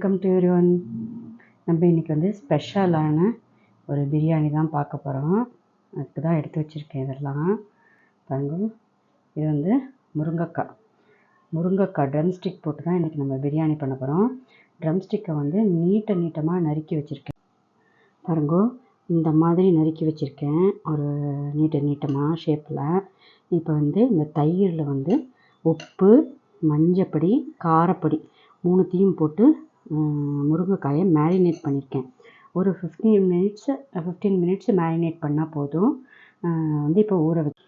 Welcome to every one நம்ம இன்றைக்கி வந்து ஸ்பெஷலான ஒரு பிரியாணி தான் பார்க்க போகிறோம் அதுக்கு தான் எடுத்து வச்சுருக்கேன் இதெல்லாம். பாருங்க. இது வந்து முருங்கைக்காய். முருங்கைக்காய் ட்ரம் ஸ்டிக் போட்டு தான் இன்றைக்கி நம்ம பிரியாணி பண்ண போகிறோம் ட்ரம் ஸ்டிக்கை வந்து நீட்ட நீட்டமாக நறுக்கி வச்சுருக்கேன். பாருங்க. இந்த மாதிரி நறுக்கி வச்சுருக்கேன். ஒரு நீட்ட நீட்டமாக ஷேப்பில் இப்போ வந்து இந்த தயிரில் வந்து உப்பு மஞ்சப்பொடி காரப்பொடி மூணுத்தையும் போட்டு முருங்கைக்காயை மேரினேட் பண்ணியிருக்கேன். ஒரு fifteen minutes fifteen minutes marinate பண்ணால் போதும். வந்து இப்போ ஊற வச்சு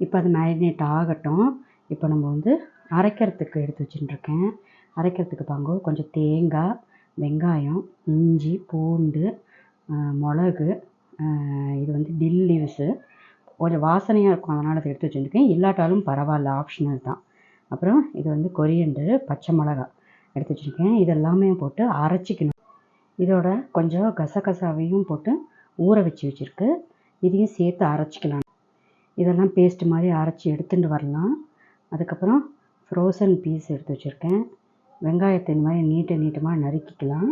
இப்போ அது மேரினேட் ஆகட்டும். இப்போ நம்ம வந்து அரைக்கிறதுக்கு எடுத்து வச்சுட்டுருக்கேன். அரைக்கிறதுக்கு பாங்க கொஞ்சம் தேங்காய் வெங்காயம் இஞ்சி பூண்டு மிளகு இது வந்து டில் லீவ்ஸு கொஞ்சம் வாசனையாக இருக்கும் அதனால் அதை எடுத்து வச்சுருக்கேன் இல்லாட்டாலும் பரவாயில்ல ஆப்ஷனல் தான். அப்புறம் இது வந்து கொரியண்டரு பச்சை மிளகா எடுத்து வச்சுருக்கேன் இதெல்லாமே போட்டு அரைச்சிக்கணும். இதோட கொஞ்சம் கசகசாவையும் போட்டு ஊற வச்சு வச்சுருக்கு. இதையும் சேர்த்து அரைச்சிக்கலாம். இதெல்லாம் பேஸ்ட் மாதிரி அரைச்சி எடுத்துகிட்டு வரலாம். அதுக்கப்புறம் ஃப்ரோசன் பீஸ் எடுத்து வச்சுருக்கேன். வெங்காயத்தை இந்த மாதிரி நீட்ட நீட்டமாக நறுக்கிக்கலாம்.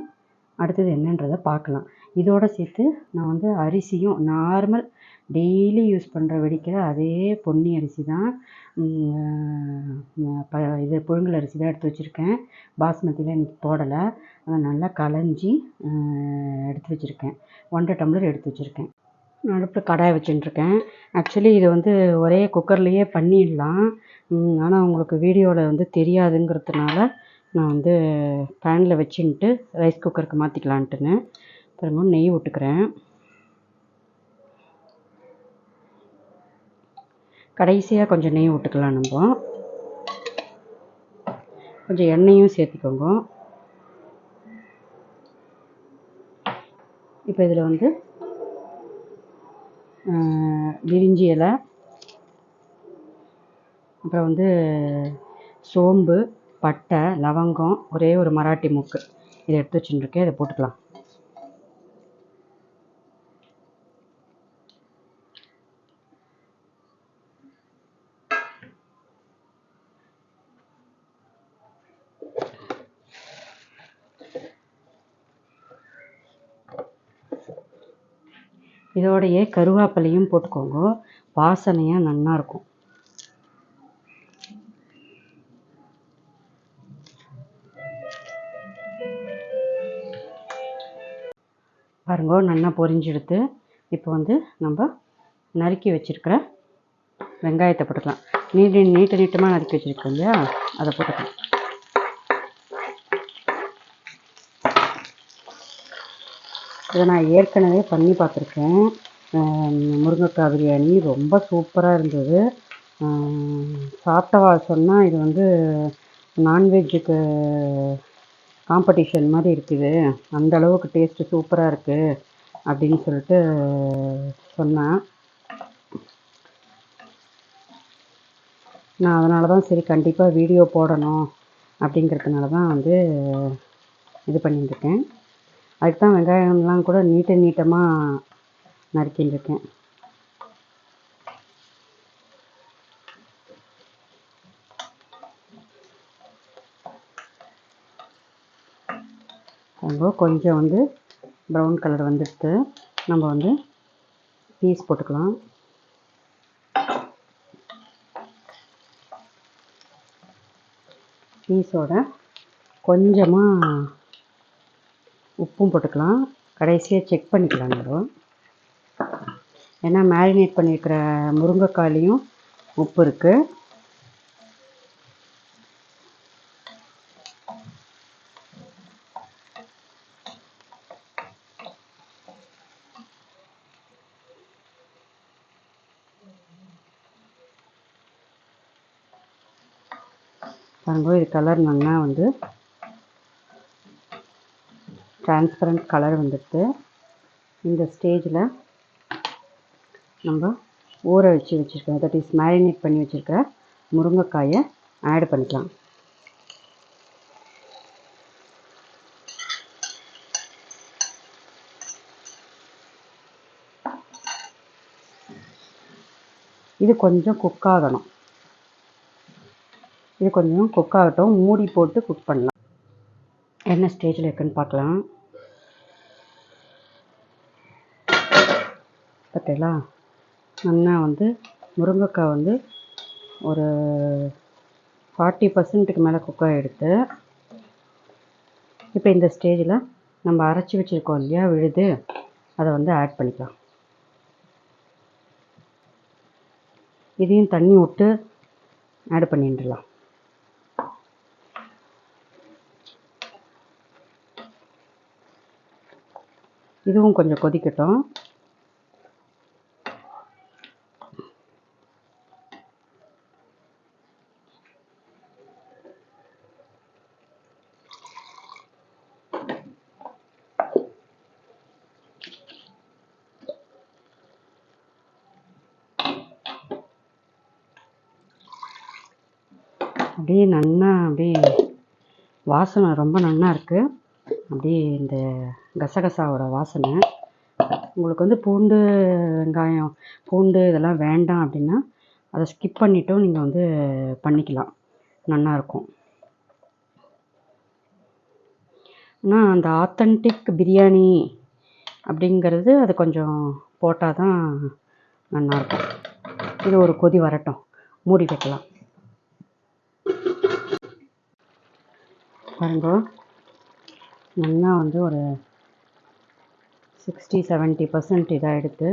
அடுத்தது என்னன்றதை பார்க்கலாம். இதோடு சேர்த்து நான் வந்து அரிசியும் நார்மல் டெய்லி யூஸ் பண்ணுற வெடிக்கிற அதே பொன்னி அரிசி தான். ப இது புழுங்கல் அரிசி தான் எடுத்து வச்சுருக்கேன். பாஸ்மதியில் இன்றைக்கி போடலை. அதை நல்லா களைஞ்சி எடுத்து வச்சுருக்கேன். ஒன்றரை டம்ளர் எடுத்து வச்சுருக்கேன். அடுப்பில் கடாய் வச்சுட்டுருக்கேன். ஆக்சுவலி இது வந்து ஒரே குக்கர்லேயே பண்ணிடலாம். ஆனால் உங்களுக்கு வீடியோவில் வந்து தெரியாதுங்கிறதுனால நான் வந்து பேனில் வச்சுன்ட்டு ரைஸ் குக்கருக்கு மாற்றிக்கலான்ட்டுன்னு அப்புறமா நெய் விட்டுக்கிறேன் கடைசியாக கொஞ்சம் நெய் விட்டுக்கலாம் நம்ம கொஞ்சம் எண்ணெயும் சேர்த்துக்கோங்க. இப்போ இதில் வந்து விரிஞ்சி இலை அப்புறம் வந்து சோம்பு பட்டை லவங்கம் ஒரே ஒரு மராட்டி மூக்கு. இதை எடுத்து வச்சுட்டுருக்கேன் இதை போட்டுக்கலாம். இதோடையே கருவேப்பிலையும் போட்டுக்கோங்க. வாசனையாக நல்லா இருக்கும். பாருங்க நல்லா பொரிஞ்செடுத்து. இப்போ வந்து நம்ம நறுக்கி வச்சுருக்கிற வெங்காயத்தை போட்டுக்கலாம். நீட்டு நீட்ட நீட்டமாக நறுக்கி வச்சுருக்கோம் இல்லையா? அதை போட்டுக்கலாம். இதை நான் ஏற்கனவே பண்ணி பார்த்துருக்கேன். முருங்கைக்காய் பிரியாணி ரொம்ப சூப்பராக இருந்தது. சாப்பிட்டவா சொன்னால் இது வந்து நான்வெஜ்ஜுக்கு காம்படிஷன் மாதிரி இருக்குது. அந்த அளவுக்கு டேஸ்ட்டு சூப்பராக இருக்குது அப்படின்னு சொல்லிட்டு சொன்னேன். நான் அதனால தான் சரி கண்டிப்பாக வீடியோ போடணும் அப்படிங்கிறதுனால தான் வந்து இது பண்ணியிருக்கேன். அதுக்கு தான் வெங்காயம்லாம் கூட நீட்ட நீட்டமாக நறுக்கின்னு இருக்கேன் கொஞ்சம் வந்து ப்ரௌன் கலர் வந்துடுத்து. நம்ம வந்து பீஸ் போட்டுக்கலாம். பீஸோட கொஞ்சமாக உப்பும் போட்டுக்கலாம். கடைசியாக செக் பண்ணிக்கலாம் நம்ம. ஏன்னா மேரினேட் பண்ணியிருக்கிற முருங்கைக்காயிலையும் உப்பு இருக்குது பாருங்க இது கலர் நல்லா வந்து டிரான்ஸ்பரண்ட் கலர் வந்துடுது இந்த ஸ்டேஜில் நம்ம ஊற வச்சு வச்சுருக்கோம். தட் இஸ் மேரினேட் பண்ணி வச்சுருக்கிற முருங்கைக்காயை ஆட் பண்ணிக்கலாம். இது கொஞ்சம் குக் ஆகணும். இது கொஞ்சம் குக் ஆகட்டும். மூடி போட்டு குக் பண்ணலாம். என்ன ஸ்டேஜில் இருக்குன்னு பார்க்கலாம். பார்த்தீங்களா நல்லா வந்து முருங்கைக்காய் வந்து ஒரு ஃபார்ட்டி பர்சன்ட்டுக்கு மேலே குக் ஆகிடுது இப்போ இந்த ஸ்டேஜில் நம்ம அரைச்சி வச்சுருக்கோம் இல்லையா விழுது அதை வந்து ஆட் பண்ணிக்கலாம். இதையும் தண்ணி விட்டு ஆட் பண்ணிட்டுலாம் இதுவும் கொஞ்சம் கொதிக்கட்டும். அப்படியே நன்னா அப்படியே வாசனை ரொம்ப நன்னா இருக்குது அப்படியே இந்த கசகசாவோட வாசனை. உங்களுக்கு வந்து பூண்டு வெங்காயம் பூண்டு இதெல்லாம் வேண்டாம் அப்படின்னா அதை ஸ்கிப் பண்ணிட்டும் நீங்கள் வந்து பண்ணிக்கலாம். நல்லாயிருக்கும் இருக்கும். ஆனால் அந்த ஆத்தன்டிக் பிரியாணி அப்படிங்கிறது அது கொஞ்சம் போட்டால் தான் நல்லாயிருக்கும் இது ஒரு கொதி வரட்டும். மூடி வைக்கலாம். பாருங்க. நல்லா வந்து ஒரு சிக்ஸ்டி செவன்ட்டி பர்சன்ட் இதாக எடுத்து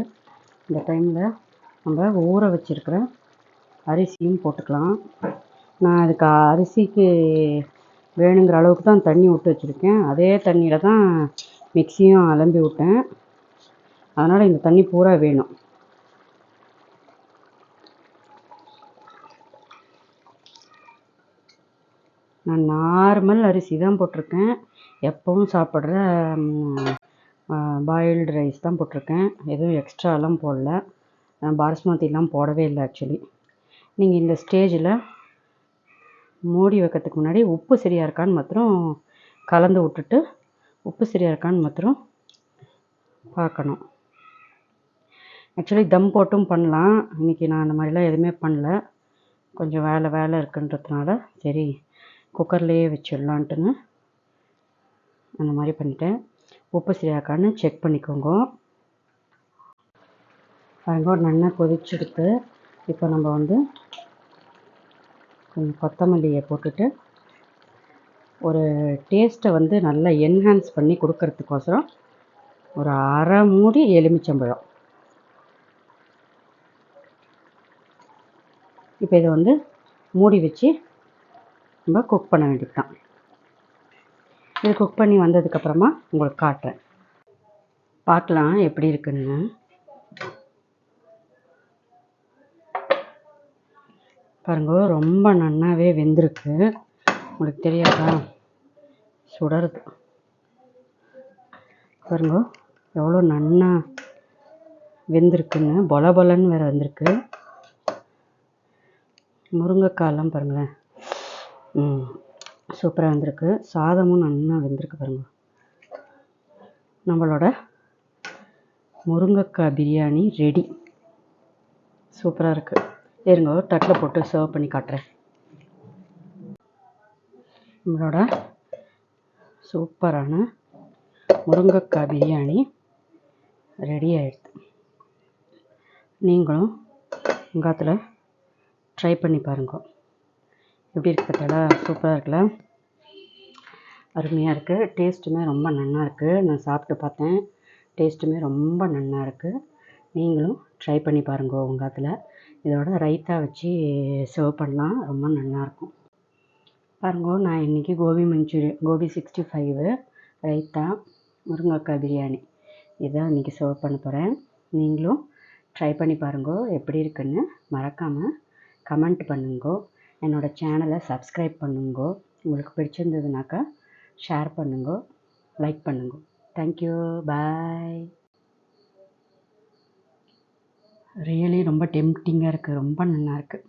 இந்த டைமில் நம்ம ஊற வச்சுருக்கிற அரிசியும் போட்டுக்கலாம். நான் அதுக்கு அரிசிக்கு வேணுங்கிற அளவுக்கு தான் தண்ணி விட்டு வச்சுருக்கேன். அதே தண்ணியில் தான் மிக்சியும் அலம்பி விட்டேன். அதனால் இந்த தண்ணி பூரா வேணும். நான் நார்மல் அரிசி தான் போட்டிருக்கேன். எப்பவும் சாப்பிட்ற பாயில்டு ரைஸ் தான் போட்டிருக்கேன். எதுவும் எக்ஸ்ட்ராலாம் போடல. பாஸ்மதிலாம் போடவே இல்லை ஆக்சுவலி நீங்கள் இந்த ஸ்டேஜில் மூடி வைக்கிறதுக்கு முன்னாடி உப்பு சரியாக இருக்கான்னு மாத்திரம் கலந்து விட்டுட்டு உப்பு சரியாக இருக்கான்னு மாத்திரம் பார்க்கணும். ஆக்சுவலி தம் போட்டும் பண்ணலாம். இன்றைக்கி நான் அந்த மாதிரிலாம் எதுவுமே பண்ணல. கொஞ்சம் வேலை வேலை இருக்குன்றதுனால சரி குக்கர்லேயே வச்சிடலான்ட்டுன்னு அந்த மாதிரி பண்ணிட்டேன். உப்பு சரியாக்கான்னு செக் பண்ணிக்கோங்க. பாருங்க நல்லா கொதிச்செடுத்து இப்போ நம்ம வந்து கொஞ்சம் கொத்தமல்லியை போட்டுட்டு ஒரு டேஸ்ட்டை வந்து நல்லா என்ஹான்ஸ் பண்ணி கொடுக்கறதுக்கோசரம் ஒரு அரை மூடி எலுமிச்சம்பழம். இப்போ இதை வந்து மூடி வச்சு நம்ம குக் பண்ண வேண்டியது தான் இது குக் பண்ணி வந்ததுக்கப்புறமா உங்களுக்கு காட்டுறேன். பார்க்கலாம் எப்படி இருக்குன்னு. பாருங்க ரொம்ப நன்னாவே வெந்திருக்கு. உங்களுக்கு தெரியாதா? சுடருது. பாருங்க எவ்வளோ நன்னா வெந்திருக்குன்னு. பொல பொலன்னு வேறு வந்திருக்கு. முருங்கைக்காயெல்லாம் பாருங்களேன். சூப்பராக வந்திருக்கு. சாதமும் நல்லா வெந்திருக்கு பாருங்க. நம்மளோட முருங்கைக்காய் பிரியாணி ரெடி சூப்பராக இருக்குது இருங்க தட்டில் போட்டு சர்வ் பண்ணி காட்டுறேன். நம்மளோட சூப்பரான முருங்கைக்காய் பிரியாணி ரெடி ஆயிடுது. நீங்களும் உங்காத்தில் ட்ரை பண்ணி பாருங்க. எப்படி இருக்குது பார்த்தீங்களா சூப்பராக இருக்குல்ல? அருமையாக இருக்குது டேஸ்ட்டுமே ரொம்ப நல்லா இருக்குது நான் சாப்பிட்டு பார்த்தேன். டேஸ்ட்டுமே ரொம்ப நல்லா இருக்குது நீங்களும் ட்ரை பண்ணி பாருங்க உங்காத்தில் இதோட ரைத்தா வச்சு சர்வ் பண்ணலாம் ரொம்ப நல்லாயிருக்கும் பாருங்க நான் இன்றைக்கி gobi manchurian gobi sixty five raita முருங்கைக்காய் பிரியாணி. இதான் இன்றைக்கி சர்வ் பண்ண போகிறேன் நீங்களும் ட்ரை பண்ணி பாருங்க எப்படி இருக்குன்னு மறக்காமல் கமெண்ட் பண்ணுங்க. என்னோடய சேனலை சப்ஸ்கிரைப் பண்ணுங்கோ. உங்களுக்கு பிடிச்சிருந்ததுனாக்கா ஷேர் பண்ணுங்கோ. லைக் பண்ணுங்க. தேங்க்யூ பாய் ரியலி ரொம்ப டெம்டிங்காக இருக்குது ரொம்ப நல்லா இருக்குது